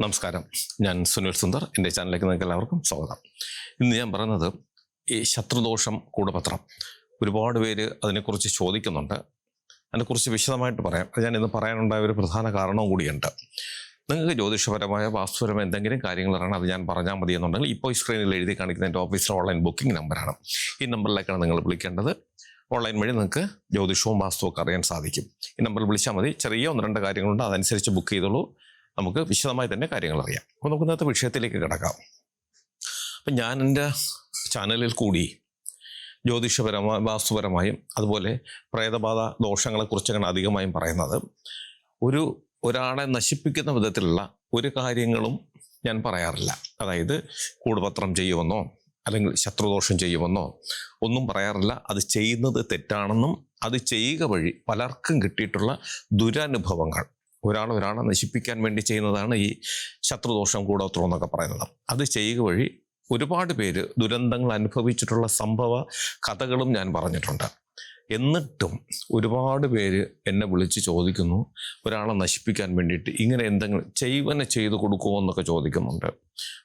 നമസ്കാരം. ഞാൻ സുനിൽ സുന്ദർ. എന്റെ ചാനലിലേക്ക് നിങ്ങൾക്ക് എല്ലാവർക്കും സ്വാഗതം. ഇന്ന് ഞാൻ പറയുന്നത് ഈ ശത്രുദോഷം കൂടപത്രം. ഒരുപാട് പേര് അതിനെക്കുറിച്ച് ചോദിക്കുന്നുണ്ട്. അതിനെക്കുറിച്ച് വിശദമായിട്ട് പറയാം. ഞാൻ ഇന്ന് പറയാനുണ്ടായ ഒരു പ്രധാന കാരണവും കൂടിയുണ്ട്. നിങ്ങൾക്ക് ജ്യോതിഷപരമായ വാസ്തുപരമായ എന്തെങ്കിലും കാര്യങ്ങൾ അറിയണം അത് ഞാൻ പറഞ്ഞാൽ മതി എന്നുണ്ടെങ്കിൽ ഇപ്പോൾ സ്ക്രീനിൽ എഴുതി കാണിക്കുന്ന എന്റെ ഓഫീസിലെ ഓൺലൈൻ ബുക്കിംഗ് നമ്പറാണ് ഈ നമ്പറിലേക്കാണ് നിങ്ങൾ വിളിക്കേണ്ടത്. ഓൺലൈൻ വഴി നിങ്ങൾക്ക് ജ്യോതിഷവും വാസ്തുവൊക്കെ അറിയാൻ സാധിക്കും. ഈ നമ്പറിൽ വിളിച്ചാൽ മതി. ചെറിയ ഒന്ന് രണ്ട് കാര്യങ്ങളുണ്ട്. അതനുസരിച്ച് ബുക്ക് ചെയ്തോളൂ. നമുക്ക് വിശദമായി തന്നെ കാര്യങ്ങൾ അറിയാം. അപ്പോൾ നമുക്ക് ഇന്നത്തെ വിഷയത്തിലേക്ക് കിടക്കാം. അപ്പം ഞാൻ എന്റെ ചാനലിൽ കൂടി ജ്യോതിഷപരമായ വാസ്തുപരമായും അതുപോലെ പ്രേതബാധ ദോഷങ്ങളെക്കുറിച്ചൊക്കെയാണ് അധികമായും പറയുന്നത്. ഒരു ഒരാളെ നശിപ്പിക്കുന്ന വിധത്തിലുള്ള ഒരു കാര്യങ്ങളും ഞാൻ പറയാറില്ല. അതായത് കൂടുപത്രം ചെയ്യുമെന്നോ അല്ലെങ്കിൽ ശത്രുദോഷം ചെയ്യുമെന്നോ ഒന്നും പറയാറില്ല. അത് ചെയ്യുന്നത് തെറ്റാണെന്നും അത് ചെയ്യുക വഴി പലർക്കും കിട്ടിയിട്ടുള്ള ദുരനുഭവങ്ങൾ. ഒരാൾ ഒരാളെ നശിപ്പിക്കാൻ വേണ്ടി ചെയ്യുന്നതാണ് ഈ ശത്രുദോഷം കൂടോത്രം എന്നൊക്കെ പറയുന്നത്. അത് ചെയ്യുക വഴി ഒരുപാട് പേര് ദുരന്തങ്ങൾ അനുഭവിച്ചിട്ടുള്ള സംഭവ കഥകളും ഞാൻ പറഞ്ഞിട്ടുണ്ട്. എന്നിട്ടും ഒരുപാട് പേര് എന്നെ വിളിച്ച് ചോദിക്കുന്നു ഒരാളെ നശിപ്പിക്കാൻ വേണ്ടിയിട്ട് ഇങ്ങനെ എന്തെങ്കിലും ചെയ്വനെ ചെയ്ത് കൊടുക്കുമോ എന്നൊക്കെ ചോദിക്കുന്നുണ്ട്.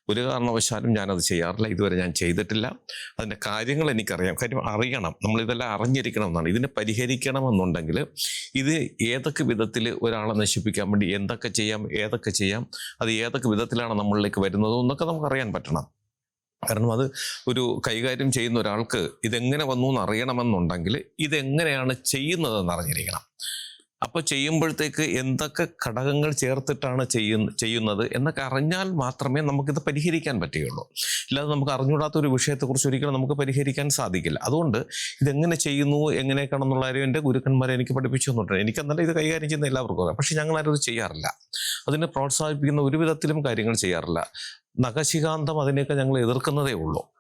ഒരു കാരണവശാലും ഞാനത് ചെയ്യാറില്ല ഇതുവരെ ഞാൻ ചെയ്തിട്ടില്ല. അതിന്റെ കാര്യങ്ങൾ എനിക്കറിയാം. കാര്യം അറിയണം. നമ്മളിതെല്ലാം അറിഞ്ഞിരിക്കണം എന്നാണ്. ഇതിനെ പരിഹരിക്കണമെന്നുണ്ടെങ്കിൽ ഇത് ഏതൊക്കെ വിധത്തിൽ ഒരാളെ നശിപ്പിക്കാൻ വേണ്ടി എന്തൊക്കെ ചെയ്യാം ഏതൊക്കെ ചെയ്യാം അത് ഏതൊക്കെ വിധത്തിലാണ് നമ്മളിലേക്ക് വരുന്നത് എന്നൊക്കെ നമുക്കറിയാൻ പറ്റണം. കാരണം അത് ഒരു കൈകാര്യം ചെയ്യുന്ന ഒരാൾക്ക് ഇതെങ്ങനെ വന്നു എന്ന് അറിയണമെന്നുണ്ടെങ്കിൽ ഇതെങ്ങനെയാണ് ചെയ്യുന്നതെന്ന് അറിഞ്ഞിരിക്കണം. അപ്പോൾ ചെയ്യുമ്പോഴത്തേക്ക് എന്തൊക്കെ ഘടകങ്ങൾ ചേർത്തിട്ടാണ് ചെയ്യുന്ന ചെയ്യുന്നത് എന്നൊക്കെ അറിഞ്ഞാൽ മാത്രമേ നമുക്കിത് പരിഹരിക്കാൻ പറ്റുകയുള്ളൂ. ഇല്ലാതെ നമുക്ക് അറിഞ്ഞുകൂടാത്ത ഒരു വിഷയത്തെക്കുറിച്ച് ഒരിക്കലും നമുക്ക് പരിഹരിക്കാൻ സാധിക്കില്ല. അതുകൊണ്ട് ഇതെങ്ങനെ ചെയ്യുന്നു എങ്ങനെയൊക്കെയാണെന്നുള്ള കാര്യം എന്റെ ഗുരുക്കന്മാരെ എനിക്ക് പഠിപ്പിച്ചു തന്നിട്ടുണ്ട്. എനിക്കെന്നല്ല ഇത് കൈകാര്യം ചെയ്യുന്ന എല്ലാവർക്കും പക്ഷേ ഞങ്ങളാരും ഇത് ചെയ്യാറില്ല. അതിനെ പ്രോത്സാഹിപ്പിക്കുന്ന ഒരു വിധത്തിലും കാര്യങ്ങൾ ചെയ്യാറില്ല. നഖശികാന്തം അതിനെയൊക്കെ ഞങ്ങൾ എതിർക്കുന്നതേ ഉള്ളൂ.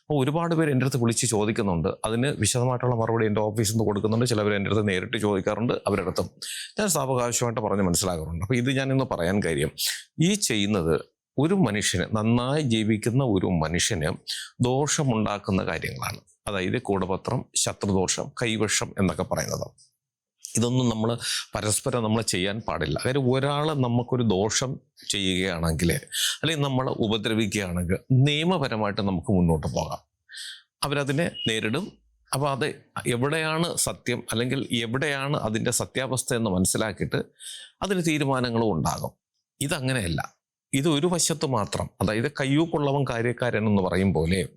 അപ്പോൾ ഒരുപാട് പേര് എന്റെ അടുത്ത് വിളിച്ച് ചോദിക്കുന്നുണ്ട്. അതിന് വിശദമായിട്ടുള്ള മറുപടി എന്റെ ഓഫീസിൽ നിന്ന് കൊടുക്കുന്നുണ്ട്. ചിലവർ എന്റെ അടുത്ത് നേരിട്ട് ചോദിക്കാറുണ്ട്. അവരുടെ അടുത്തും ഞാൻ സാവകാശമായിട്ട് പറഞ്ഞ് മനസ്സിലാകാറുണ്ട് അപ്പോൾ ഇത് ഞാൻ പറയാൻ കാര്യം ഈ ചെയ്യുന്നത് ഒരു മനുഷ്യന് നന്നായി ജീവിക്കുന്ന ഒരു മനുഷ്യന് ദോഷമുണ്ടാക്കുന്ന കാര്യങ്ങളാണ്. അതായത് കൂടപത്രം ശത്രുദോഷം കൈവശം എന്നൊക്കെ പറയുന്നത്. ഇതൊന്നും നമ്മൾ പരസ്പരം നമ്മൾ ചെയ്യാൻ പാടില്ല. അതായത് ഒരാൾ നമുക്കൊരു ദോഷം ചെയ്യുകയാണെങ്കിൽ അല്ലെങ്കിൽ നമ്മൾ ഉപദ്രവിക്കുകയാണെങ്കിൽ നിയമപരമായിട്ട് നമുക്ക് മുന്നോട്ട് പോകാം. അവരതിനെ നേരിടും. അപ്പോൾ അത് എവിടെയാണ് സത്യം അല്ലെങ്കിൽ എവിടെയാണ് അതിന്റെ സത്യാവസ്ഥ എന്ന് മനസ്സിലാക്കിയിട്ട് അതിന് തീരുമാനങ്ങളും ഉണ്ടാകും. ഇതങ്ങനെയല്ല. ഇത് ഒരു വശത്ത് മാത്രം. അതായത് കയ്യൂക്കുള്ളവൻ കാര്യക്കാരൻ എന്ന് പറയും പോലെ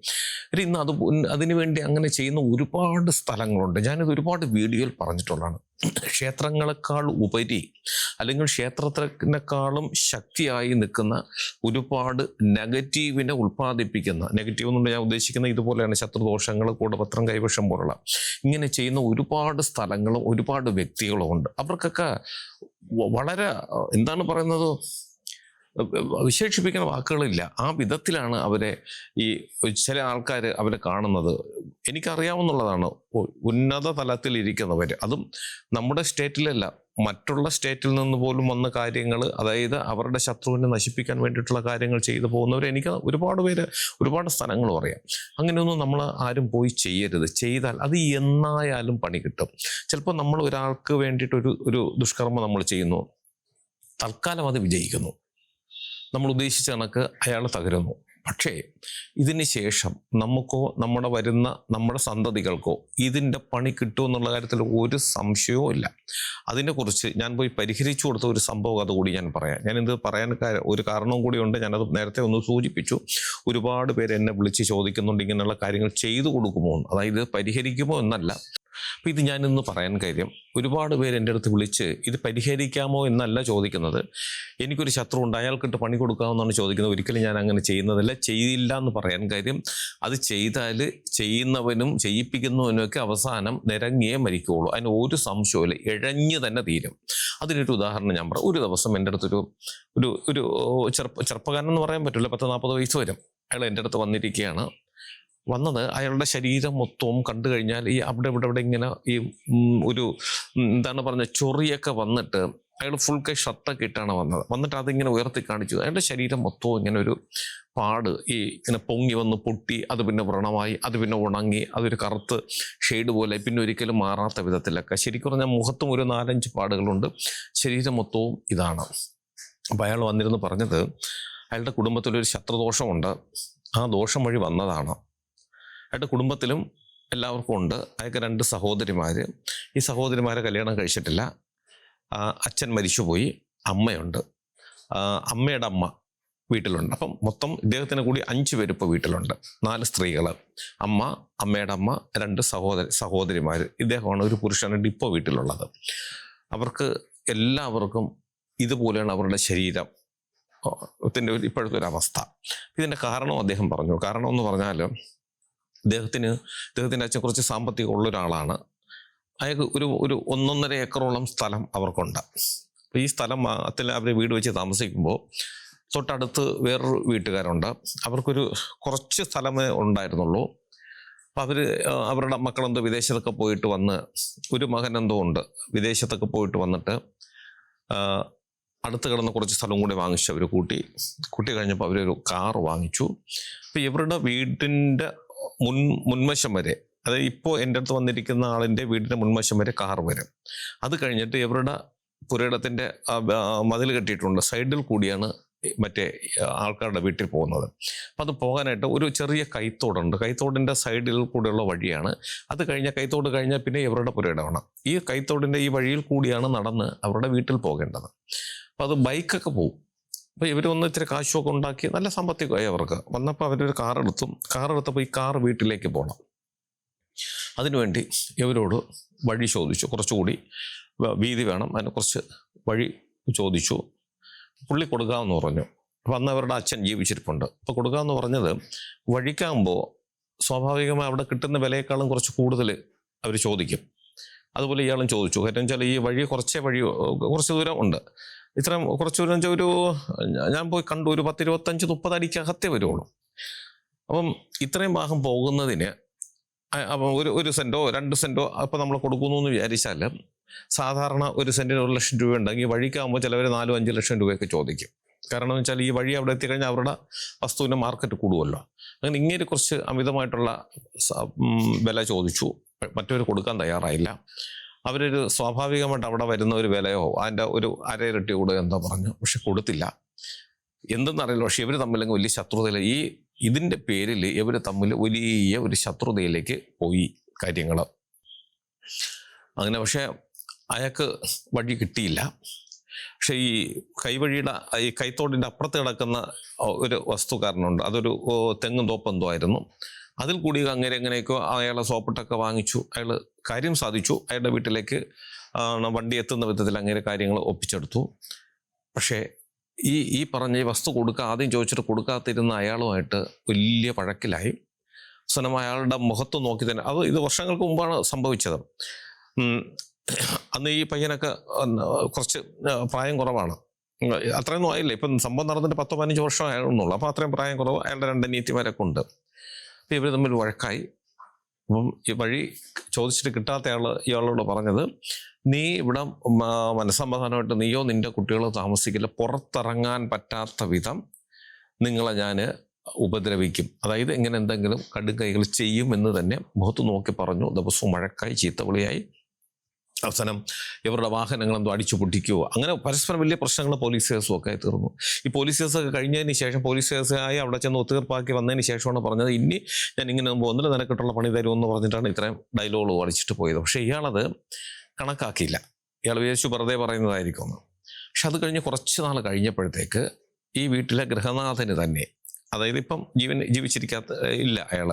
ഇന്ന് അത് അതിനുവേണ്ടി അങ്ങനെ ചെയ്യുന്ന ഒരുപാട് സ്ഥലങ്ങളുണ്ട്. ഞാനിത് ഒരുപാട് വീഡിയോയിൽ പറഞ്ഞിട്ടുള്ളതാണ്. ക്ഷേത്രങ്ങളെക്കാൾ ഉപരി അല്ലെങ്കിൽ ക്ഷേത്രത്തിനേക്കാളും ശക്തിയായി നിൽക്കുന്ന ഒരുപാട് നെഗറ്റീവിനെ ഉൽപ്പാദിപ്പിക്കുന്ന നെഗറ്റീവ് എന്നുള്ള ഞാൻ ഉദ്ദേശിക്കുന്നത് ഇതുപോലെയാണ് ശത്രുദോഷങ്ങൾ കൂടപത്രം കൈവശം പോലുള്ള ഇങ്ങനെ ചെയ്യുന്ന ഒരുപാട് സ്ഥലങ്ങളും ഒരുപാട് വ്യക്തികളും ഉണ്ട്. അവർക്കൊക്കെ വളരെ എന്താണ് പറയുന്നത് വിശേഷിപ്പിക്കുന്ന വാക്കുകളില്ല. ആ വിധത്തിലാണ് അവരെ ഈ ചില ആൾക്കാർ അവരെ കാണുന്നത്. എനിക്കറിയാവുന്നുള്ളതാണ് ഉന്നത തലത്തിൽ ഇരിക്കുന്നവർ അതും നമ്മുടെ സ്റ്റേറ്റിലല്ല. മറ്റുള്ള സ്റ്റേറ്റിൽ നിന്ന് പോലും വന്ന കാര്യങ്ങൾ അതായത് അവരുടെ ശത്രുവിനെ നശിപ്പിക്കാൻ വേണ്ടിയിട്ടുള്ള കാര്യങ്ങൾ ചെയ്തു പോകുന്നവർ എനിക്ക് ഒരുപാട് പേര് ഒരുപാട് സ്ഥലങ്ങളും അറിയാം അങ്ങനെയൊന്നും നമ്മൾ ആരും പോയി ചെയ്യരുത്. ചെയ്താൽ അത് എന്നായാലും പണി കിട്ടും. ചിലപ്പോൾ നമ്മൾ ഒരാൾക്ക് വേണ്ടിയിട്ട് ഒരു ഒരു ദുഷ്കർമ്മം നമ്മൾ ചെയ്യുന്നു. തൽക്കാലം അത് വിജയിക്കുന്നു. നമ്മൾ ഉദ്ദേശിച്ച കണക്ക് അയാൾ തകരുന്നു. പക്ഷേ ഇതിന് ശേഷം നമുക്കോ നമ്മുടെ വരുന്ന നമ്മുടെ സന്തതികൾക്കോ ഇതിന്റെ പണി കിട്ടുമെന്നുള്ള കാര്യത്തിൽ ഒരു സംശയവും ഇല്ല. അതിനെക്കുറിച്ച് ഞാൻ പോയി പരിഹരിച്ചു കൊടുത്ത ഒരു സംഭവം അതുകൂടി ഞാൻ പറയാം. ഞാനിത് പറയാൻ ഒരു കാരണവും കൂടിയുണ്ട് ഞാനത് നേരത്തെ ഒന്ന് സൂചിപ്പിച്ചു. ഒരുപാട് പേര് എന്നെ വിളിച്ച് ചോദിക്കുന്നുണ്ട് ഇങ്ങനെയുള്ള കാര്യങ്ങൾ ചെയ്തു കൊടുക്കുമോ അതായത് പരിഹരിക്കുമോ എന്നല്ല. അപ്പോൾ ഇത് ഞാനിന്ന് പറയാൻ കാര്യം ഒരുപാട് പേര് എന്റെ അടുത്ത് വിളിച്ച് ഇത് പരിഹരിക്കാമോ എന്നല്ല ചോദിക്കുന്നത്. എനിക്കൊരു ശത്രു ഉണ്ട് അയാൾക്കിട്ട് പണി കൊടുക്കാമെന്നാണ് ചോദിക്കുന്നത്. ഒരിക്കലും ഞാൻ അങ്ങനെ ചെയ്യുന്നതല്ല ചെയ്യില്ല എന്ന് പറയാൻ കാര്യം അത് ചെയ്താൽ ചെയ്യുന്നവനും ചെയ്യിപ്പിക്കുന്നവനുമൊക്കെ അവസാനം നിരങ്ങിയേ മരിക്കുകയുള്ളൂ അതിന് ഒരു സംശയമില്ല ഇഴഞ്ഞ് തന്നെ തീരും. അതിനൊരു ഉദാഹരണം ഞാൻ പറയാം. ഒരു ദിവസം എന്റെ അടുത്തൊരു ഒരു ഒരു ചെറുപ്പ ചെറുപ്പക്കാരൻ എന്ന് പറയാൻ പറ്റില്ല പത്ത് നാൽപ്പത് വയസ്സ് വരും. അയാൾ എന്റെ അടുത്ത് വന്നിരിക്കുകയാണ്. വന്നത് അയാളുടെ ശരീരം മൊത്തവും കണ്ടു കഴിഞ്ഞാൽ ഈ അവിടെ ഇവിടെ ഇവിടെ ഇങ്ങനെ ഈ ഒരു എന്താണ് പറഞ്ഞ ചൊറിയൊക്കെ വന്നിട്ട് അയാൾ ഫുൾ കൈ ഷർട്ടൊക്കെ ഇട്ടാണ് വന്നത്. വന്നിട്ട് അതിങ്ങനെ ഉയർത്തി കാണിച്ചു. അയാളുടെ ശരീരം മൊത്തവും ഇങ്ങനെ ഒരു പാട് ഈ ഇങ്ങനെ പൊങ്ങി വന്ന് പൊട്ടി അത് പിന്നെ വ്രണമായി അത് പിന്നെ ഉണങ്ങി അതൊരു കറുത്ത് ഷെയ്ഡ് പോലെ പിന്നെ ഒരിക്കലും മാറാത്ത വിധത്തിലൊക്കെ. ശരിക്കും പറഞ്ഞാൽ മുഖത്തും ഒരു നാലഞ്ച് പാടുകളുണ്ട്. ശരീരം മൊത്തവും ഇതാണ്. അപ്പോൾ അയാൾ വന്നിരുന്ന് പറഞ്ഞത് അയാളുടെ കുടുംബത്തിലൊരു ശത്രുദോഷമുണ്ട്. ആ ദോഷം വഴി വന്നതാണ്. അയാളുടെ കുടുംബത്തിലും എല്ലാവർക്കും ഉണ്ട്. അയാൾക്ക് രണ്ട് സഹോദരിമാർ ഈ സഹോദരിമാരെ കല്യാണം കഴിച്ചിട്ടില്ല. അച്ഛൻ മരിച്ചുപോയി. അമ്മയുണ്ട്. അമ്മയുടെ അമ്മ വീട്ടിലുണ്ട്. അപ്പം മൊത്തം ഇദ്ദേഹത്തിന് കൂടി അഞ്ച് പേര് ഇപ്പോൾ വീട്ടിലുണ്ട്. നാല് സ്ത്രീകൾ അമ്മ അമ്മയുടെ അമ്മ രണ്ട് സഹോദര സഹോദരിമാർ ഇദ്ദേഹമാണ് ഒരു പുരുഷനുണ്ട് ഇപ്പോൾ വീട്ടിലുള്ളത്. അവർക്ക് എല്ലാവർക്കും ഇതുപോലെയാണ് അവരുടെ ശരീരം. ത്തിന്റെ ഇപ്പോഴത്തെ ഒരു അവസ്ഥ. ഇതിന്റെ കാരണം അദ്ദേഹം പറഞ്ഞു. കാരണം എന്ന് പറഞ്ഞാൽ ഇദ്ദേഹത്തിന് ഇദ്ദേഹത്തിന്റെ അച്ഛൻ കുറച്ച് സാമ്പത്തികം ഉള്ള ഒരാളാണ്. അയാൾക്ക് ഒരു ഒരു ഒന്നൊന്നര ഏക്കറോളം സ്ഥലം അവർക്കുണ്ട്. അപ്പോൾ ഈ സ്ഥലം അതിൽ അവർ വീട് വെച്ച് താമസിക്കുമ്പോൾ തൊട്ടടുത്ത് വേറൊരു വീട്ടുകാരുണ്ട്. അവർക്കൊരു കുറച്ച് സ്ഥലമേ ഉണ്ടായിരുന്നുള്ളൂ. അപ്പോൾ അവർ അവരുടെ മക്കളെന്തോ വിദേശത്തൊക്കെ പോയിട്ട് വന്ന് ഒരു മകൻ എന്തോ ഉണ്ട് വിദേശത്തൊക്കെ പോയിട്ട് വന്നിട്ട് അടുത്ത് കിടന്ന കുറച്ച് സ്ഥലം കൂടി വാങ്ങിച്ചു അവർ കൂട്ടി. കൂട്ടി കഴിഞ്ഞപ്പോൾ അവരൊരു കാർ വാങ്ങിച്ചു. അപ്പോൾ ഇവരുടെ വീടിന്റെ മുൻ മുൻവശം വരെ അതായത് ഇപ്പോൾ എന്റെ അടുത്ത് വന്നിരിക്കുന്ന ആളിന്റെ വീടിന്റെ മുൻവശം വരെ കാർ വരും. അത് കഴിഞ്ഞിട്ട് ഇവരുടെ പുരയിടത്തിന്റെ മതിൽ കെട്ടിയിട്ടുണ്ട്. സൈഡിൽ കൂടിയാണ് മറ്റേ ആൾക്കാരുടെ വീട്ടിൽ പോകുന്നത്. അപ്പം അത് പോകാനായിട്ട് ഒരു ചെറിയ കൈത്തോടുണ്ട്. കൈത്തോടിന്റെ സൈഡിൽ കൂടെയുള്ള വഴിയാണ്. അത് കഴിഞ്ഞ കൈത്തോട് കഴിഞ്ഞാൽ പിന്നെ ഇവരുടെ പുരയിടമാണ്. ഈ കൈത്തോടിന്റെ ഈ വഴിയിൽ കൂടിയാണ് നടന്ന് അവരുടെ വീട്ടിൽ പോകേണ്ടത്. അപ്പം അത് ബൈക്കൊക്കെ പോകും അപ്പോൾ ഇവർ വന്ന് ഇത്തിരി കാശുമൊക്കെ ഉണ്ടാക്കി നല്ല സാമ്പത്തികമായി അവർക്ക്. വന്നപ്പോൾ അവരൊരു കാർ എടുത്തു കാർ എടുത്തപ്പോൾ ഈ കാർ വീട്ടിലേക്ക് പോകണം അതിനുവേണ്ടി ഇവരോട് വഴി ചോദിച്ചു. കുറച്ചുകൂടി വീതി വേണം. അതിന് കുറച്ച് വഴി ചോദിച്ചു. പുള്ളി കൊടുക്കാമെന്ന് പറഞ്ഞു. അപ്പം അന്ന് അവരുടെ അച്ഛൻ ജീവിച്ചിരിപ്പുണ്ട്. അപ്പോൾ കൊടുക്കാമെന്ന് പറഞ്ഞത് വഴിക്കാകുമ്പോൾ സ്വാഭാവികമായി അവിടെ കിട്ടുന്ന വിലയേക്കാളും കുറച്ച് കൂടുതൽ അവർ ചോദിക്കും. അതുപോലെ ഇയാളും ചോദിച്ചു. കാര്യം വെച്ചാൽ ഈ വഴി കുറച്ചേ വഴി കുറച്ച് ദൂരം ഉണ്ട്. ഇത്രയും കുറച്ച് ദൂരം ഒരു ഞാൻ പോയി കണ്ടു ഒരു പത്ത് ഇരുപത്തഞ്ച് മുപ്പത് അടിക്കകത്തേ വരുള്ളൂ അപ്പം ഇത്രയും ഭാഗം പോകുന്നതിന് അപ്പം ഒരു ഒരു സെന്റോ രണ്ട് സെന്റോ അപ്പം നമ്മൾ കൊടുക്കുന്നു എന്ന് വിചാരിച്ചാൽ സാധാരണ ഒരു സെന്റിന് ഒരു ലക്ഷം രൂപ ഉണ്ടെങ്കിൽ വഴിക്കാകുമ്പോൾ ചിലവർ നാലും അഞ്ച് ലക്ഷം രൂപയൊക്കെ ചോദിക്കും. കാരണം എന്ന് വെച്ചാൽ ഈ വഴി അവിടെ എത്തിക്കഴിഞ്ഞാൽ അവരുടെ വസ്തുവിന്റെ മാർക്കറ്റ് കൂടുമല്ലോ അങ്ങനെ ഇങ്ങനെ കുറച്ച് അമിതമായിട്ടുള്ള വില ചോദിച്ചു. മറ്റവർ കൊടുക്കാൻ തയ്യാറായില്ല. അവരൊരു സ്വാഭാവികമായിട്ട് അവിടെ വരുന്ന ഒരു വിലയോ അതിന്റെ ഒരു അരയിരട്ടി കൂടെ എന്തോ പറഞ്ഞു. പക്ഷെ കൊടുത്തില്ല. എന്തെന്നറിയില്ല. പക്ഷെ ഇവർ തമ്മിൽ വലിയ ശത്രുതയിൽ ഈ ഇതിന്റെ പേരിൽ ഇവർ തമ്മിൽ വലിയ ഒരു ശത്രുതയിലേക്ക് പോയി കാര്യങ്ങൾ. അങ്ങനെ പക്ഷേ അയാൾക്ക് വഴി കിട്ടിയില്ല. പക്ഷെ ഈ കൈവഴിയുടെ ഈ കൈത്തോടിന്റെ അപ്പുറത്ത് കിടക്കുന്ന ഒരു വസ്തുക്കാരനുണ്ട്. അതൊരു തെങ്ങും തോപ്പെന്തോ ആയിരുന്നു. അതിൽ കൂടി അങ്ങനെ എങ്ങനെയൊക്കെ അയാളെ സോപ്പിട്ടൊക്കെ വാങ്ങിച്ചു. അയാൾ കാര്യം സാധിച്ചു. അയാളുടെ വീട്ടിലേക്ക് വണ്ടി എത്തുന്ന വിധത്തിൽ അങ്ങനെ കാര്യങ്ങൾ ഒപ്പിച്ചെടുത്തു. പക്ഷേ ഈ ഈ പറഞ്ഞ ഈ വസ്തു കൊടുക്കുക ആദ്യം ചോദിച്ചിട്ട് കൊടുക്കാത്തിരുന്ന അയാളുമായിട്ട് വലിയ പഴക്കിലായി സ്വനം അയാളുടെ മുഖത്ത് നോക്കി തന്നെ അത് ഇത് വർഷങ്ങൾക്ക് മുമ്പാണ് സംഭവിച്ചത്. അന്ന് ഈ പയ്യനൊക്കെ കുറച്ച് പ്രായം കുറവാണ്. അത്രയൊന്നും ആയില്ല. ഇപ്പം സംഭവം നടന്നിട്ട് പത്തോ പതിനഞ്ച് വർഷം ആയിരുന്നുള്ളൂ അപ്പോൾ അത്രയും പ്രായം കുറവ് അയാളുടെ രണ്ട് നീത്തിമാരൊക്കെ ഉണ്ട്. ഇവർ തമ്മിൽ വഴക്കായി. അപ്പം ഈ വഴി ചോദിച്ചിട്ട് കിട്ടാത്ത ആൾ ഇയാളോട് പറഞ്ഞത് നീ ഇവിടെ മനസ്സമാധാനമായിട്ട് നീയോ നിന്റെ കുട്ടികളോ താമസിക്കില്ല. പുറത്തിറങ്ങാൻ പറ്റാത്ത വിധം നിങ്ങളെ ഞാൻ ഉപദ്രവിക്കും. അതായത് ഇങ്ങനെ എന്തെങ്കിലും കടുകൈകൾ ചെയ്യും എന്ന് തന്നെ മുഖത്ത് നോക്കി പറഞ്ഞു. ദിവസവും മഴക്കായി ചീത്തവിളിയായി അവസാനം ഇവരുടെ വാഹനങ്ങൾ എന്തോ അടിച്ചു പൊട്ടിക്കുകയോ അങ്ങനെ പരസ്പരം വലിയ പ്രശ്നങ്ങൾ പോലീസ് കേസും ഒക്കെ തീർന്നു. ഈ പോലീസ് കേസൊക്കെ കഴിഞ്ഞതിന് ശേഷം പോലീസ് കേസായി അവിടെ ചെന്ന് ഒത്തീർപ്പാക്കി വന്നതിന് ശേഷമാണ് പറഞ്ഞത് ഇനി ഞാൻ ഇങ്ങനെ പോകുന്നില്ല നിനക്കിട്ടുള്ള പണി തരുമെന്ന് പറഞ്ഞിട്ടാണ് ഇത്രയും ഡയലോഗ് അടിച്ചിട്ട് പോയത്. പക്ഷേ ഇയാളത് കണക്കാക്കിയില്ല. ഇയാൾ വിചാരിച്ചു വെറുതെ പറയുന്നതായിരിക്കും. പക്ഷെ അത് കഴിഞ്ഞ് കുറച്ച് നാൾ കഴിഞ്ഞപ്പോഴത്തേക്ക് ഈ വീട്ടിലെ ഗൃഹനാഥന് തന്നെ അതായത് ഇപ്പം ജീവൻ ജീവിച്ചിരിക്കാത്ത ഇല്ല അയാൾ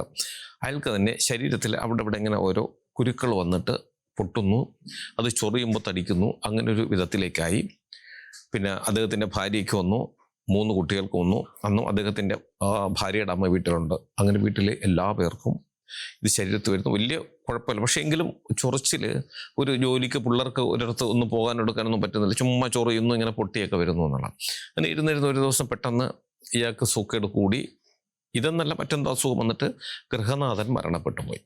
അയാൾക്ക് തന്നെ ശരീരത്തിൽ അവിടെ ഇവിടെ ഇങ്ങനെ ഓരോ കുരുക്കൾ വന്നിട്ട് പൊട്ടുന്നു. അത് ചൊറിയുമ്പോൾ തടിക്കുന്നു. അങ്ങനെ ഒരു വിധത്തിലേക്കായി. പിന്നെ അദ്ദേഹത്തിന്റെ ഭാര്യയ്ക്ക് വന്നു. മൂന്ന് കുട്ടികൾക്ക് വന്നു. അന്നും അദ്ദേഹത്തിന്റെ ഭാര്യയുടെ അമ്മ വീട്ടിലുണ്ട്. അങ്ങനെ വീട്ടിലെ എല്ലാ പേർക്കും ഇത് ശരീരത്ത് വരുന്നു. വലിയ കുഴപ്പമില്ല. പക്ഷേ എങ്കിലും ചൊറിച്ചിൽ ഒരു ജോലിക്ക് പിള്ളേർക്ക് ഒരിടത്ത് ഒന്ന് പോകാൻ എടുക്കാനൊന്നും പറ്റുന്നില്ല. ചുമ്മാ ചൊറിയുന്നു ഇങ്ങനെ പൊട്ടിയൊക്കെ വരുന്നു എന്നുള്ള അങ്ങനെ ഇരുന്നിരുന്ന ഒരു ദിവസം പെട്ടെന്ന് ഇയാൾക്ക് സൂക്കേട് കൂടി. ഇതെന്നല്ല മറ്റെന്തോ അസുഖം? വന്നിട്ട് ഗൃഹനാഥൻ മരണപ്പെട്ടു പോയി.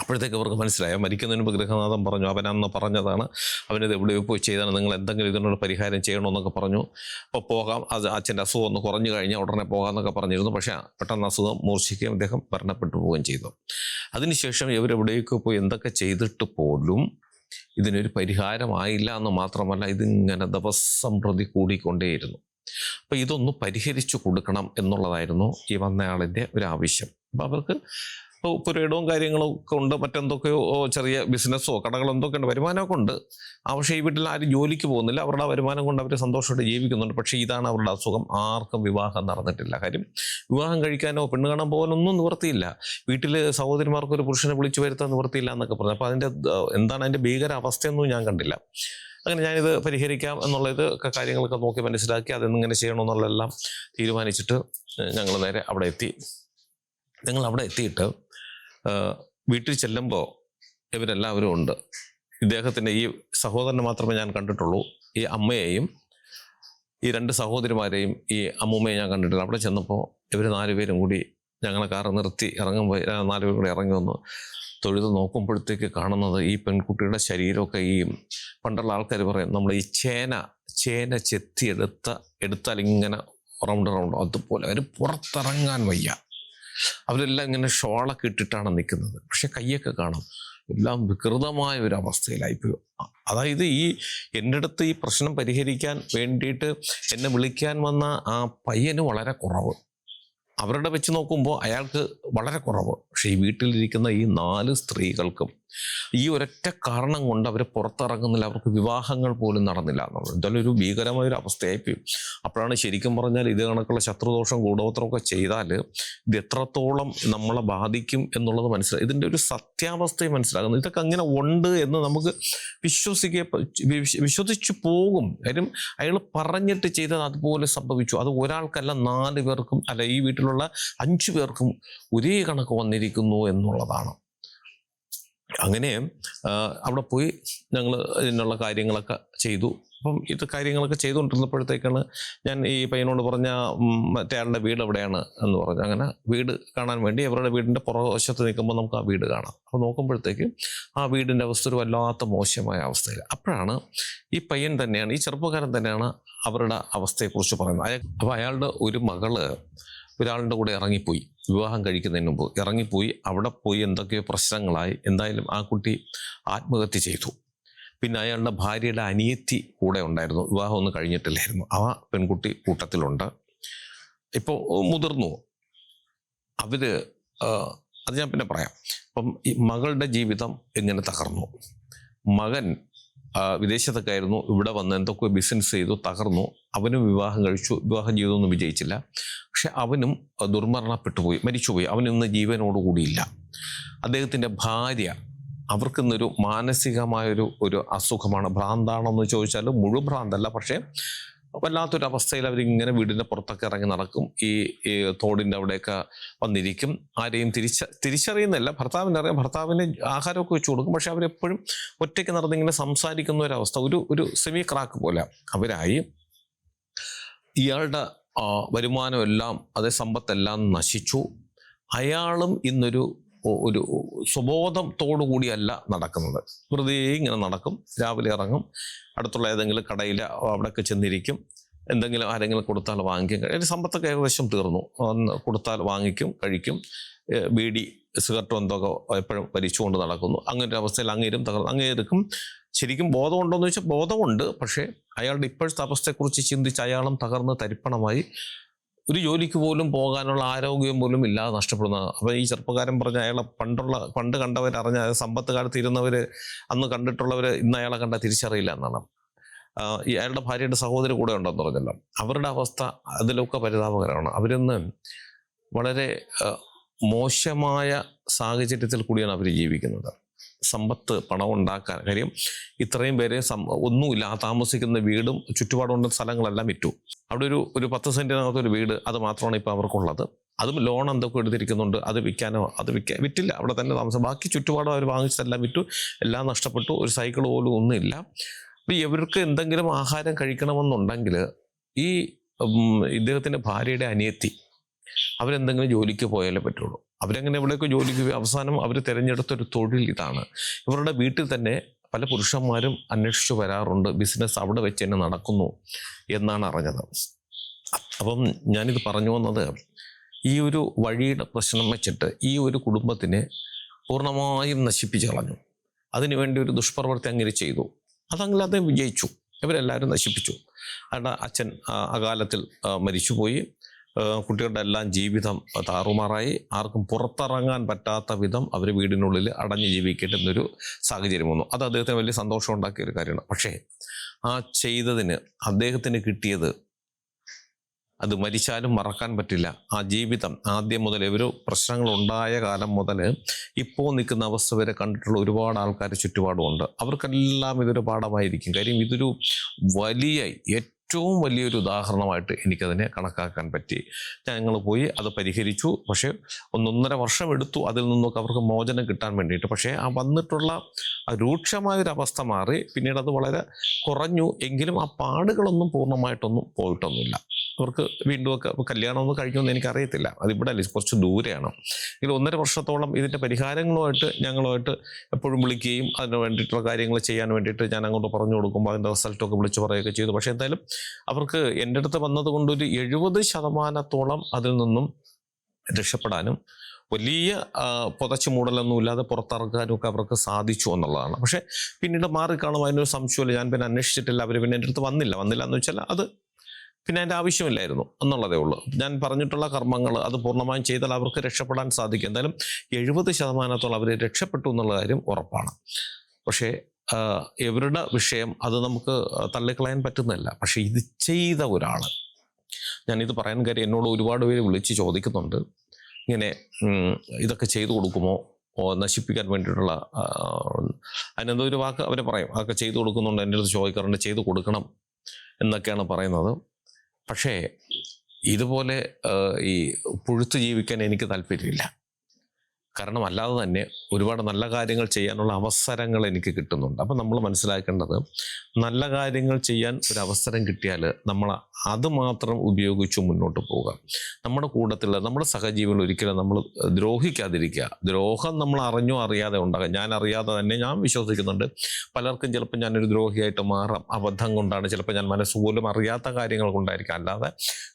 അപ്പോഴത്തേക്ക് അവർക്ക് മനസ്സിലായോ. മരിക്കുന്നതിന് മുമ്പ് ഗൃഹനാഥൻ പറഞ്ഞു അവൻ പറഞ്ഞതാണ് അവനത് എവിടെയോ പോയി ചെയ്താണ് നിങ്ങൾ എന്തെങ്കിലും ഇതിനോട് പരിഹാരം ചെയ്യണമെന്നൊക്കെ പറഞ്ഞു. അപ്പോൾ പോകാം. അത് അച്ഛന്റെ അസുഖം ഒന്ന് കുറഞ്ഞു കഴിഞ്ഞാൽ ഉടനെ പോകാമെന്നൊക്കെ പറഞ്ഞിരുന്നു. പക്ഷേ പെട്ടെന്ന് അസുഖം മൂർച്ഛിക്കുകയും അദ്ദേഹം മരണപ്പെട്ടു പോവുകയും ചെയ്തു. അതിനുശേഷം ഇവരെവിടേക്ക് പോയി എന്തൊക്കെ ചെയ്തിട്ട് പോലും ഇതിനൊരു പരിഹാരമായില്ല എന്ന് മാത്രമല്ല ഇതിങ്ങനെ ദിവസം പ്രതി കൂടിക്കൊണ്ടേയിരുന്നു. അപ്പോൾ ഇതൊന്ന് പരിഹരിച്ചു കൊടുക്കണം എന്നുള്ളതായിരുന്നു ഈ വന്നയാളിന്റെ ഒരു ആവശ്യം അപ്പം അവർക്ക് പുരയിടവും കാര്യങ്ങളും ഒക്കെ ഉണ്ട്. മറ്റെന്തൊക്കെയോ ചെറിയ ബിസിനസ്സോ കടകളോ എന്തൊക്കെ ഉണ്ട്. വരുമാനമൊക്കെ ഉണ്ട്. പക്ഷേ ഈ വീട്ടിൽ ആരും ജോലിക്ക് പോകുന്നില്ല. അവരുടെ വരുമാനം കൊണ്ട് അവർ സന്തോഷമായിട്ട് ജീവിക്കുന്നുണ്ട്. പക്ഷേ ഇതാണ് അവരുടെ അസുഖം. ആർക്കും വിവാഹം നടന്നിട്ടില്ല. കാര്യം വിവാഹം കഴിക്കാനോ പെണ്ണ് കാണാൻ പോകാനൊന്നും നിവർത്തിയില്ല വീട്ടിൽ സഹോദരിമാർക്ക് ഒരു പുരുഷനെ വിളിച്ചു വരുത്താൻ നിവർത്തിയില്ല എന്നൊക്കെ പറഞ്ഞു. അപ്പോൾ അതിന്റെ എന്താണ് അതിന്റെ ഭീകര അവസ്ഥയൊന്നും ഞാൻ കണ്ടില്ല. അങ്ങനെ ഞാനിത് പരിഹരിക്കാം എന്നുള്ളത് ഒക്കെ കാര്യങ്ങളൊക്കെ നോക്കി മനസ്സിലാക്കി അതെന്നിങ്ങനെ ചെയ്യണമെന്നുള്ളതെല്ലാം തീരുമാനിച്ചിട്ട് ഞങ്ങൾ നേരെ അവിടെ എത്തി. ഞങ്ങൾ അവിടെ എത്തിയിട്ട് വീട്ടിൽ ചെല്ലുമ്പോൾ ഇവരെല്ലാവരും ഉണ്ട്. ഇദ്ദേഹത്തിന്റെ ഈ സഹോദരനെ മാത്രമേ ഞാൻ കണ്ടിട്ടുള്ളൂ. ഈ അമ്മയെയും ഈ രണ്ട് സഹോദരിമാരെയും ഈ അമ്മൂമ്മയെ ഞാൻ കണ്ടിട്ടില്ല. അവിടെ ചെന്നപ്പോൾ ഇവർ നാലുപേരും കൂടി ഞങ്ങളെ കാറ് നിർത്തി ഇറങ്ങുമ്പോൾ നാല് നാലുപേരും കൂടി ഇറങ്ങി വന്നു തൊഴുത് നോക്കുമ്പോഴത്തേക്ക് കാണുന്നത് ഈ പെൺകുട്ടിയുടെ ശരീരമൊക്കെ ഈ പണ്ടുള്ള ആൾക്കാർ പറയും നമ്മൾ ഈ ചേന ചേന ചെത്തിയെടുത്ത എടുത്താൽ ഇങ്ങനെ റൗണ്ട് റൗണ്ട് അതുപോലെ അവർ പുറത്തിറങ്ങാൻ വയ്യ. അവരെല്ലാം ഇങ്ങനെ ഷോളൊക്കെ ഇട്ടിട്ടാണ് നിൽക്കുന്നത്. പക്ഷെ കയ്യൊക്കെ കാണും. എല്ലാം വികൃതമായ ഒരു അവസ്ഥയിലായിപ്പോയി. അതായത് ഈ എന്റെ അടുത്ത് ഈ പ്രശ്നം പരിഹരിക്കാൻ വേണ്ടിയിട്ട് എന്നെ വിളിക്കാൻ വന്ന ആ പയ്യന് വളരെ കുറവ്. അവരുടെ വെച്ച് നോക്കുമ്പോൾ അയാൾക്ക് വളരെ കുറവ്. പക്ഷേ ഈ വീട്ടിലിരിക്കുന്ന ഈ നാല് സ്ത്രീകൾക്കും ഈ ഒരൊറ്റ കാരണം കൊണ്ട് അവർ പുറത്തിറങ്ങുന്നില്ല. അവർക്ക് വിവാഹങ്ങൾ പോലും നടന്നില്ല. എന്നുള്ളത് എന്തായാലും ഒരു ഭീകരമായ ഒരു അവസ്ഥയായിപ്പോയി അപ്പോഴാണ് ശരിക്കും പറഞ്ഞാൽ ഇത് കണക്കുള്ള ശത്രുദോഷം ഗൂഢോത്രമൊക്കെ ചെയ്താൽ ഇത് എത്രത്തോളം നമ്മളെ ബാധിക്കും എന്നുള്ളത് മനസ്സിലായി ഇതിന്റെ ഒരു സത്യാവസ്ഥയെ മനസ്സിലാകുന്നു. ഇതൊക്കെ അങ്ങനെ ഉണ്ട് എന്ന് നമുക്ക് വിശ്വസിക്കുക വിശ്വസിച്ചു പോകും. കാര്യം അയാൾ പറഞ്ഞിട്ട് ചെയ്തത് അതുപോലെ സംഭവിച്ചു. അത് ഒരാൾക്കല്ല നാല് പേർക്കും അല്ല ഈ വീട്ടിലുള്ള അഞ്ചു പേർക്കും ഒരേ കണക്ക് വന്നിരിക്കുന്നു എന്നുള്ളതാണ്. അങ്ങനെ അവിടെ പോയി ഞങ്ങൾ ഇതിനുള്ള കാര്യങ്ങളൊക്കെ ചെയ്തു. അപ്പം ഇത് കാര്യങ്ങളൊക്കെ ചെയ്തുകൊണ്ടിരുന്നപ്പോഴത്തേക്കാണ് ഞാൻ ഈ പയ്യനോട് പറഞ്ഞ മറ്റേ ആളുടെ വീട് എവിടെയാണ് എന്ന് പറഞ്ഞു. അങ്ങനെ വീട് കാണാൻ വേണ്ടി അവരുടെ വീടിന്റെ പുറവശത്ത് നിൽക്കുമ്പോൾ നമുക്ക് ആ വീട് കാണാം. അപ്പോൾ നോക്കുമ്പോഴത്തേക്ക് ആ വീടിന്റെ അവസ്ഥ ഒരു വല്ലാത്ത മോശമായ അവസ്ഥയിൽ അപ്പോഴാണ് ഈ പയ്യൻ തന്നെയാണ് ഈ ചെറുപ്പക്കാരൻ തന്നെയാണ് അവരുടെ അവസ്ഥയെക്കുറിച്ച് പറയുന്നത്. അപ്പോൾ അയാളുടെ ഒരു മകൾ ഒരാളുടെ കൂടെ ഇറങ്ങിപ്പോയി. വിവാഹം കഴിക്കുന്നതിന് മുമ്പ് ഇറങ്ങിപ്പോയി. അവിടെ പോയി എന്തൊക്കെയോ പ്രശ്നങ്ങളായി. എന്തായാലും ആ കുട്ടി ആത്മഹത്യ ചെയ്തു. പിന്നെ അയാളുടെ ഭാര്യയുടെ അനിയത്തി കൂടെ ഉണ്ടായിരുന്നു. വിവാഹം ഒന്നും കഴിഞ്ഞിട്ടില്ലായിരുന്നു. ആ പെൺകുട്ടി കൂട്ടത്തിലുണ്ട്. ഇപ്പോൾ മുതിർന്നു. അവർ അത് ഞാൻ പിന്നെ പറയാം. അപ്പം ഈ മകളുടെ ജീവിതം എങ്ങനെ തകർന്നു? മകൻ വിദേശത്തൊക്കെ ആയിരുന്നു. ഇവിടെ വന്ന് എന്തൊക്കെ ബിസിനസ് ചെയ്തു തകർന്നു. അവനും വിവാഹം കഴിച്ചു. വിവാഹ ജീവിതമൊന്നും വിജയിച്ചില്ല. പക്ഷെ അവനും ദുർമരണപ്പെട്ടുപോയി മരിച്ചുപോയി. അവനിന്ന് ജീവനോടുകൂടിയില്ല. അദ്ദേഹത്തിന്റെ ഭാര്യ അവർക്കിന്നൊരു മാനസികമായൊരു ഒരു അസുഖമാണ്. ഭ്രാന്താണെന്ന് ചോദിച്ചാൽ മുഴുവൻ ഭ്രാന്തല്ല. പക്ഷേ വല്ലാത്തൊരു അവസ്ഥയിൽ അവരിങ്ങനെ വീടിന്റെ പുറത്തൊക്കെ ഇറങ്ങി നടക്കും. ഈ ഈ തോടിന്റെ അവിടെയൊക്കെ വന്നിരിക്കും. ആരെയും തിരിച്ച തിരിച്ചറിയുന്നില്ല. ഭർത്താവിനെ അറിയാം. ഭർത്താവിന് ആഹാരമൊക്കെ വെച്ച് കൊടുക്കും. പക്ഷെ അവരെപ്പോഴും ഒറ്റയ്ക്ക് നടന്നിങ്ങനെ സംസാരിക്കുന്ന ഒരവസ്ഥ. ഒരു ഒരു സെമി ക്രാക്ക് പോലെ അവരായി. ഇയാളുടെ വരുമാനം വരുമാനമെല്ലാം അതേ സമ്പത്തെല്ലാം നശിച്ചു. അയാളും ഇന്നൊരു ഒരു സുബോധത്തോടു കൂടിയല്ല നടക്കുന്നത്. വെറുതെ ഇങ്ങനെ നടക്കും. രാവിലെ ഇറങ്ങും. അടുത്തുള്ള ഏതെങ്കിലും കടയിൽ അവിടെയൊക്കെ ചെന്നിരിക്കും. എന്തെങ്കിലും ആരെങ്കിലും കൊടുത്താൽ വാങ്ങിക്കും. അതിന്റെ സമ്പത്തൊക്കെ ഏകദേശം തീർന്നു. കൊടുത്താൽ വാങ്ങിക്കും കഴിക്കും. ബീഡി സിഗരറ്റും എന്തൊക്കെ എപ്പോഴും വലിച്ചുകൊണ്ട് നടക്കുന്നു. അങ്ങനെ ഒരു അവസ്ഥയിൽ അങ്ങേരും തകർന്നു. അങ്ങേർക്കും ശരിക്കും ബോധമുണ്ടോ എന്ന് ചോദിച്ചാൽ ബോധമുണ്ട്. പക്ഷേ അയാളുടെ ഇപ്പോഴത്തെ അവസ്ഥയെക്കുറിച്ച് ചിന്തിച്ച് അയാളും തകർന്ന് തരിപ്പണമായി. ഒരു ജോലിക്ക് പോലും പോകാനുള്ള ആരോഗ്യം പോലും ഇല്ലാതെ നഷ്ടപ്പെടുന്ന അപ്പോൾ ഈ ചെറുപ്പക്കാരൻ പറഞ്ഞ അയാളെ പണ്ടുള്ള പണ്ട് കണ്ടവർ അറിഞ്ഞ സമ്പത്ത് കാലത്ത് ഇരുന്നവർ അന്ന് കണ്ടിട്ടുള്ളവർ ഇന്ന് അയാളെ കണ്ട തിരിച്ചറിയില്ല എന്നാണ്. അയാളുടെ ഭാര്യയുടെ സഹോദരി കൂടെ ഉണ്ടെന്ന് പറഞ്ഞല്ലോ. അവരുടെ അവസ്ഥ അതിലൊക്കെ പരിതാപകരമാണ്. അവരിന്ന് വളരെ മോശമായ സാഹചര്യത്തിൽ കൂടിയാണ് അവർ ജീവിക്കുന്നത്. സമ്പത്ത് പണം ഉണ്ടാക്കാൻ കാര്യം ഇത്രയും പേരെ ഒന്നുമില്ല താമസിക്കുന്ന വീടും ചുറ്റുപാടുണ്ട സ്ഥലങ്ങളെല്ലാം വിറ്റു. അവിടെ ഒരു ഒരു പത്ത് സെന്റിനകത്ത് ഒരു വീട് അത് മാത്രമാണ് ഇപ്പോൾ അവർക്കുള്ളത്. അതും ലോൺ എന്തൊക്കെ എടുത്തിരിക്കുന്നുണ്ട് അത് വിൽക്കാനോ അത് വിൽക്കാൻ വിറ്റില്ല. അവിടെ തന്നെ താമസം. ബാക്കി ചുറ്റുപാടും അവർ വാങ്ങിച്ചതെല്ലാം വിറ്റു. എല്ലാം നഷ്ടപ്പെട്ടു. ഒരു സൈക്കിൾ പോലും ഒന്നുമില്ല. അപ്പോൾ ഇവർക്ക് എന്തെങ്കിലും ആഹാരം കഴിക്കണമെന്നുണ്ടെങ്കിൽ ഈ ഇദ്ദേഹത്തിന്റെ ഭാര്യയുടെ അനിയത്തി അവരെന്തെങ്കിലും ജോലിക്ക് പോയാലേ പറ്റുള്ളൂ. അവരെങ്ങനെ എവിടെയൊക്കെ ജോലിക്ക് പോയി അവസാനം അവർ തിരഞ്ഞെടുത്തൊരു തൊഴിൽ ഇതാണ്. ഇവരുടെ വീട്ടിൽ തന്നെ പല പുരുഷന്മാരും അന്വേഷിച്ചു വരാറുണ്ട് ബിസിനസ് അവിടെ വെച്ച് തന്നെ നടക്കുന്നു എന്നാണ് അറിഞ്ഞത്. അപ്പം ഞാനിത് പറഞ്ഞു വന്നത് ഈ ഒരു വഴിയുടെ പ്രശ്നം വെച്ചിട്ട് ഈ ഒരു കുടുംബത്തിനെ പൂർണമായും നശിപ്പിച്ചു കളഞ്ഞു. അതിനുവേണ്ടി ഒരു ദുഷ്പ്രവർത്തി അങ്ങനെ ചെയ്തു. അതങ്ങനെ വിജയിച്ചു. ഇവരെല്ലാവരും നശിപ്പിച്ചു. അയാളുടെ അച്ഛൻ അകാലത്തിൽ മരിച്ചുപോയി. കുട്ടികളുടെ എല്ലാം ജീവിതം താറുമാറായി. ആർക്കും പുറത്തിറങ്ങാൻ പറ്റാത്ത വിധം അവർ വീടിനുള്ളിൽ അടഞ്ഞു ജീവിക്കേണ്ടുന്നൊരു സാഹചര്യം വന്നു. അത് അദ്ദേഹത്തിന് വലിയ സന്തോഷം ഉണ്ടാക്കിയ ഒരു കാര്യമാണ്. പക്ഷേ ആ ചെയ്തതിന് അദ്ദേഹത്തിന് കിട്ടിയത് അത് മരിച്ചാലും മറക്കാൻ പറ്റില്ല. ആ ജീവിതം ആദ്യം മുതൽ ഒരു പ്രശ്നങ്ങൾ ഉണ്ടായ കാലം മുതൽ ഇപ്പോൾ നിൽക്കുന്ന അവസ്ഥ വരെ കണ്ടിട്ടുള്ള ഒരുപാട് ആൾക്കാർ ചുറ്റുപാടുമുണ്ട്. അവർക്കെല്ലാം ഇതൊരു പാഠമായിരിക്കും. കാര്യം ഇതൊരു വലിയ ഏറ്റവും വലിയൊരു ഉദാഹരണമായിട്ട് എനിക്കതിനെ കണക്കാക്കാൻ പറ്റി. ഞങ്ങൾ പോയി അത് പരിഹരിച്ചു. പക്ഷേ ഒന്നൊന്നര വർഷം എടുത്തു അതിൽ നിന്നൊക്കെ അവർക്ക് മോചനം കിട്ടാൻ വേണ്ടിയിട്ട്. പക്ഷേ ആ വന്നിട്ടുള്ള രൂക്ഷമായൊരവസ്ഥ മാറി. പിന്നീട് അത് വളരെ കുറഞ്ഞു. എങ്കിലും ആ പാടുകളൊന്നും പൂർണമായിട്ടൊന്നും പോയിട്ടൊന്നുമില്ല. അവർക്ക് വീണ്ടും ഒക്കെ കല്യാണം കഴിക്കുമെന്ന് എനിക്കറിയത്തില്ല. അതിവിടെ അല്ല? കുറച്ച് ദൂരെയാണ്. ഇതിൽ ഒന്നര വർഷത്തോളം ഇതിന്റെ പരിഹാരങ്ങളുമായിട്ട് ഞങ്ങളുമായിട്ട് എപ്പോഴും വിളിക്കുകയും അതിന് വേണ്ടിയിട്ടുള്ള കാര്യങ്ങൾ ചെയ്യാൻ വേണ്ടിയിട്ട് ഞാൻ അങ്ങോട്ട് പറഞ്ഞു കൊടുക്കുമ്പോൾ അതിന്റെ റിസൾട്ടൊക്കെ വിളിച്ച് പറയുകയൊക്കെ ചെയ്തു. പക്ഷേ എന്തായാലും അവർക്ക് എന്റെ അടുത്ത് വന്നത് കൊണ്ടൊരു എഴുപത് ശതമാനത്തോളം അതിൽ നിന്നും രക്ഷപ്പെടാനും വലിയ പുതച്ചു മൂടലൊന്നും ഇല്ലാതെ പുറത്തിറക്കാനും ഒക്കെ അവർക്ക് സാധിച്ചു എന്നുള്ളതാണ്. പക്ഷേ പിന്നീട് മാറിക്കാണും അതിനൊരു സംശയമില്ല ഞാൻ പിന്നെ അന്വേഷിച്ചിട്ടില്ല. അവർ പിന്നെ എന്റെ അടുത്ത് വന്നില്ല. വന്നില്ല എന്ന് വെച്ചാൽ അത് പിന്നെ അതിന്റെ ആവശ്യമില്ലായിരുന്നു എന്നുള്ളതേ ഉള്ളൂ. ഞാൻ പറഞ്ഞിട്ടുള്ള കർമ്മങ്ങൾ അത് പൂർണമായും ചെയ്താൽ അവർക്ക് രക്ഷപ്പെടാൻ സാധിക്കും. എന്തായാലും എഴുപത് ശതമാനത്തോളം അവർ രക്ഷപ്പെട്ടു എന്നുള്ള കാര്യം ഉറപ്പാണ്. പക്ഷേ എവരുടെ വിഷയം അത് നമുക്ക് തള്ളിക്കളയാൻ പറ്റുന്നില്ല പക്ഷേ ഇത് ചെയ്ത ഒരാൾ. ഞാനിത് പറയാൻ കാര്യം എന്നോട് ഒരുപാട് പേര് വിളിച്ച് ചോദിക്കുന്നുണ്ട്. ഇങ്ങനെ ഇതൊക്കെ ചെയ്തു കൊടുക്കുമോ? നശിപ്പിക്കാൻ വേണ്ടിയിട്ടുള്ള അതിനെന്തോ ഒരു വാക്ക് അവരെ പറയും. അതൊക്കെ ചെയ്തു കൊടുക്കുന്നുണ്ട് എന്റെ അടുത്ത് ചോദിക്കാറുണ്ട് ചെയ്തു കൊടുക്കണം എന്നൊക്കെയാണ് പറയുന്നത്. പക്ഷേ ഇതുപോലെ ഈ പുഴുത്തു ജീവിക്കാൻ എനിക്ക് താല്പര്യമില്ല. കാരണം അല്ലാതെ തന്നെ ഒരുപാട് നല്ല കാര്യങ്ങൾ ചെയ്യാനുള്ള അവസരങ്ങൾ എനിക്ക് കിട്ടുന്നുണ്ട്. അപ്പം നമ്മൾ മനസ്സിലാക്കേണ്ടത് നല്ല കാര്യങ്ങൾ ചെയ്യാൻ ഒരു അവസരം കിട്ടിയാൽ നമ്മൾ അത് മാത്രം ഉപയോഗിച്ച് മുന്നോട്ട് പോവുക. നമ്മുടെ കൂട്ടത്തിൽ നമ്മുടെ സഹജീവികൾ ഒരിക്കലും നമ്മൾ ദ്രോഹിക്കാതിരിക്കുക. ദ്രോഹം നമ്മൾ അറിഞ്ഞോ അറിയാതെ ഉണ്ടാകാം. ഞാൻ അറിയാതെ തന്നെ ഞാൻ വിശ്വസിക്കുന്നുണ്ട്. പലർക്കും ചിലപ്പോൾ ഞാനൊരു ദ്രോഹിയായിട്ട് മാറാം. അബദ്ധം കൊണ്ടാണ് ചിലപ്പോൾ ഞാൻ മനസ്സ് പോലും അറിയാത്ത കാര്യങ്ങൾ കൊണ്ടായിരിക്കാം. അല്ലാതെ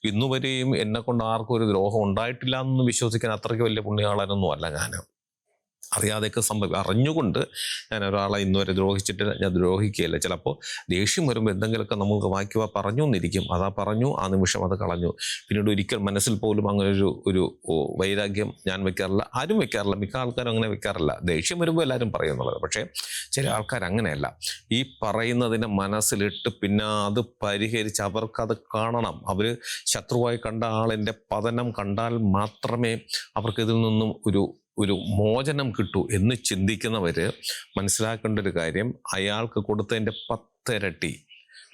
ഇന്നുവരെയും എന്നെക്കൊണ്ട് ആർക്കും ഒരു ദ്രോഹം ഉണ്ടായിട്ടില്ല എന്ന് വിശ്വസിക്കാൻ അത്രയ്ക്ക് വലിയ പുണ്യാളനൊന്നും അല്ല ഞാൻ. അറിയാതെയൊക്കെ സംഭവം. അറിഞ്ഞുകൊണ്ട് ഞാൻ ഒരാളെ ഇന്നുവരെ ദ്രോഹിച്ചിട്ട് ഞാൻ ദ്രോഹിക്കുകയില്ല. ചിലപ്പോൾ ദേഷ്യം വരുമ്പോൾ എന്തെങ്കിലുമൊക്കെ നമുക്ക് വായിക്കുക പറഞ്ഞു എന്നിരിക്കും. അതാ പറഞ്ഞു ആ നിമിഷം അത് കളഞ്ഞു. പിന്നീട് ഒരിക്കൽ മനസ്സിൽ പോലും അങ്ങനെ ഒരു ഒരു വൈരാഗ്യം ഞാൻ വെക്കാറില്ല ആരും വെക്കാറില്ല. മിക്ക ആൾക്കാരും അങ്ങനെ വെക്കാറില്ല. ദേഷ്യം വരുമ്പോൾ എല്ലാവരും പറയുന്നുള്ളത് പക്ഷേ ചില ആൾക്കാർ അങ്ങനെയല്ല. ഈ പറയുന്നതിനെ മനസ്സിലിട്ട് പിന്നെ അത് പരിഹരിച്ച് അവർക്കത് കാണണം. അവർ ശത്രുവായി കണ്ട ആളിന്റെ പതനം കണ്ടാൽ മാത്രമേ അവർക്കിതിൽ നിന്നും ഒരു ഒരു മോചനം കിട്ടൂ എന്ന് ചിന്തിക്കുന്നവർ മനസ്സിലാക്കേണ്ട ഒരു കാര്യം അയാൾക്ക് കൊടുത്തതിന്റെ പത്തിരട്ടി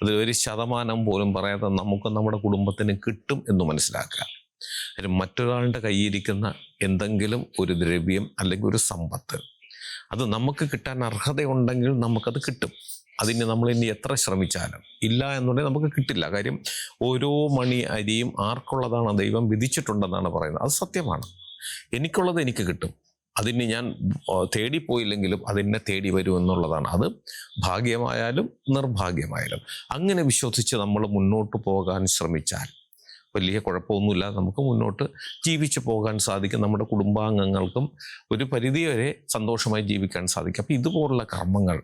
അത് ഒരു ശതമാനം പോലും പറയാതെ നമുക്ക് നമ്മുടെ കുടുംബത്തിന് കിട്ടും എന്ന് മനസ്സിലാക്കുക. അതിന് മറ്റൊരാളുടെ കയ്യിരിക്കുന്ന എന്തെങ്കിലും ഒരു ദ്രവ്യം അല്ലെങ്കിൽ ഒരു സമ്പത്ത് അത് നമുക്ക് കിട്ടാൻ അർഹതയുണ്ടെങ്കിൽ നമുക്കത് കിട്ടും. അതിന് നമ്മൾ ഇനി എത്ര ശ്രമിച്ചാലും ഇല്ല എന്നുണ്ടെങ്കിൽ നമുക്ക് കിട്ടില്ല. കാര്യം ഓരോ മണി അരിയും ആർക്കുള്ളതാണ് ദൈവം വിധിച്ചിട്ടുണ്ടെന്നാണ് പറയുന്നത്. അത് സത്യമാണ്. എനിക്കുള്ളത് എനിക്ക് കിട്ടും. അതിന് ഞാൻ തേടിപ്പോയില്ലെങ്കിലും അതിനെ തേടി വരും എന്നുള്ളതാണ്. അത് ഭാഗ്യമായാലും നിർഭാഗ്യമായാലും. അങ്ങനെ വിശ്വസിച്ച് നമ്മൾ മുന്നോട്ട് പോകാൻ ശ്രമിച്ചാൽ വലിയ കുഴപ്പമൊന്നുമില്ല. നമുക്ക് മുന്നോട്ട് ജീവിച്ചു പോകാൻ സാധിക്കും. നമ്മുടെ കുടുംബാംഗങ്ങൾക്കും ഒരു പരിധിവരെ സന്തോഷമായി ജീവിക്കാൻ സാധിക്കും. അപ്പം ഇതുപോലുള്ള കർമ്മങ്ങൾ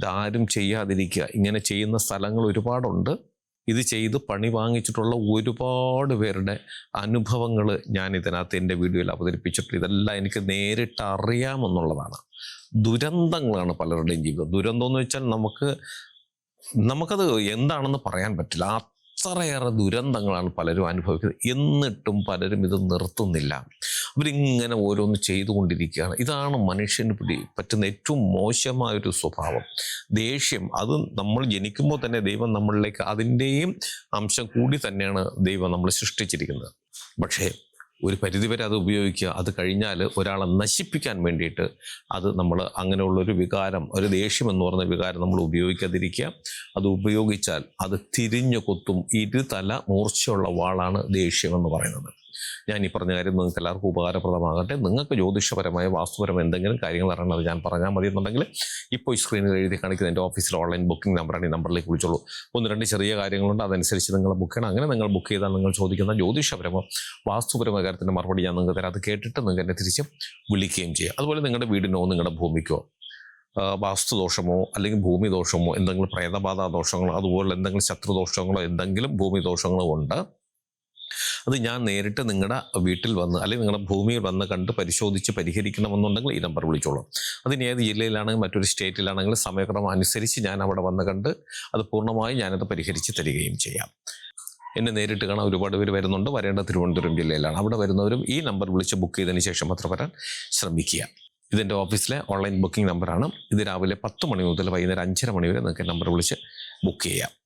ഇതാരും ചെയ്യാതിരിക്കുക. ഇങ്ങനെ ചെയ്യുന്ന സ്ഥലങ്ങൾ ഒരുപാടുണ്ട്. ഇത് ചെയ്ത് പണി വാങ്ങിച്ചിട്ടുള്ള ഒരുപാട് പേരുടെ അനുഭവങ്ങൾ ഞാൻ ഇതിനകത്ത് എന്റെ വീഡിയോയിൽ അവതരിപ്പിച്ചിട്ടുണ്ട്. ഇതെല്ലാം എനിക്ക് നേരിട്ട് അറിയാമെന്നുള്ളതാണ്. ദുരന്തങ്ങളാണ് പലരുടെയും ജീവിതം. ദുരന്തം എന്ന് വെച്ചാൽ നമുക്ക് നമുക്കത് എന്താണെന്ന് പറയാൻ പറ്റില്ല. അത്രയേറെ ദുരന്തങ്ങളാണ് പലരും അനുഭവിക്കുന്നത്. എന്നിട്ടും പലരും ഇത് നിർത്തുന്നില്ല. അവരിങ്ങനെ ഓരോന്ന് ചെയ്തുകൊണ്ടിരിക്കുകയാണ്. ഇതാണ് മനുഷ്യന് പിടി പറ്റുന്ന ഏറ്റവും മോശമായൊരു സ്വഭാവം. ദേഷ്യം അത് നമ്മൾ ജനിക്കുമ്പോൾ തന്നെ ദൈവം നമ്മളിലേക്ക് അതിന്റെയും അംശം കൂടി തന്നെയാണ് ദൈവം നമ്മൾ സൃഷ്ടിച്ചിരിക്കുന്നത്. പക്ഷേ ഒരു പരിധിവരെ അത് ഉപയോഗിക്കുക അത് കഴിഞ്ഞാൽ ഒരാളെ നശിപ്പിക്കാൻ വേണ്ടിയിട്ട് അത് നമ്മൾ അങ്ങനെയുള്ളൊരു വികാരം ഒരു ദേഷ്യം എന്ന് പറയുന്ന വികാരം നമ്മൾ ഉപയോഗിക്കാതിരിക്കുക. അത് ഉപയോഗിച്ചാൽ അത് തിരിഞ്ഞു കൊത്തും ഇരുതല മൂർച്ചയുള്ള വാളാണ് ദേഷ്യം എന്ന് പറയുന്നത്. ഞാൻ ഈ പറഞ്ഞ കാര്യം നിങ്ങൾക്ക് എല്ലാവർക്കും ഉപകാരപ്രദമാകട്ടെ. നിങ്ങൾക്ക് ജ്യോതിഷപരമായ വാസ്തുപരമായ എന്തെങ്കിലും കാര്യങ്ങൾ അറിയണത് ഞാൻ പറഞ്ഞാൽ മതി എന്നുണ്ടെങ്കിൽ ഇപ്പോൾ ഈ സ്ക്രീനിൽ എഴുതി കാണിക്കുന്ന എന്റെ ഓഫീസിൽ ഓൺലൈൻ ബുക്കിംഗ് നമ്പറാണ് ഈ നമ്പറിലേക്ക് വിളിച്ചോളൂ. ഒന്ന് രണ്ട് ചെറിയ കാര്യങ്ങളുണ്ട്. അതനുസരിച്ച് നിങ്ങൾ ബുക്ക് ചെയ്യണം. അങ്ങനെ നിങ്ങൾ ബുക്ക് ചെയ്താൽ നിങ്ങൾ ചോദിക്കുന്ന ജ്യോതിഷപരമോ വാസ്തുപരമായ കാര്യത്തിന്റെ മറുപടി ഞാൻ നിങ്ങൾക്ക് തരാം. അത് കേട്ടിട്ട് നിങ്ങൾക്ക് എന്നെ തിരിച്ച് വിളിക്കുകയും ചെയ്യാം. അതുപോലെ നിങ്ങളുടെ വീടിനോ നിങ്ങളുടെ ഭൂമിക്കോ വാസ്തുദോഷമോ അല്ലെങ്കിൽ ഭൂമി ദോഷമോ എന്തെങ്കിലും പ്രേതബാധ ദോഷങ്ങളോ അതുപോലെ എന്തെങ്കിലും ശത്രുദോഷങ്ങളോ എന്തെങ്കിലും ഭൂമി ദോഷങ്ങളോ ഉണ്ട്. അത് ഞാൻ നേരിട്ട് നിങ്ങളുടെ വീട്ടിൽ വന്ന് അല്ലെങ്കിൽ നിങ്ങളുടെ ഭൂമിയിൽ വന്ന് കണ്ട് പരിശോധിച്ച് പരിഹരിക്കണമെന്നുണ്ടെങ്കിൽ ഈ നമ്പർ വിളിച്ചോളൂ. അതിന് ഏത് ജില്ലയിലാണെങ്കിൽ മറ്റൊരു സ്റ്റേറ്റിലാണെങ്കിലും സമയക്രമം അനുസരിച്ച് ഞാൻ അവിടെ വന്ന് കണ്ട് അത് പൂർണമായും ഞാനത് പരിഹരിച്ച് തരികയും ചെയ്യാം. എന്നെ നേരിട്ട് കാണാൻ ഒരുപാട് പേര് വരുന്നുണ്ട്. വരേണ്ട തിരുവനന്തപുരം ജില്ലയിലാണ്. അവിടെ വരുന്നവരും ഈ നമ്പർ വിളിച്ച് ബുക്ക് ചെയ്തതിന് ശേഷം മാത്രം വരാൻ ശ്രമിക്കുക. ഇതിന്റെ ഓഫീസിലെ ഓൺലൈൻ ബുക്കിംഗ് നമ്പറാണ് ഇത് രാവിലെ പത്ത് മണി മുതൽ വൈകുന്നേരം അഞ്ചര മണി വരെ നിങ്ങൾക്ക് നമ്പർ വിളിച്ച് ബുക്ക് ചെയ്യാം.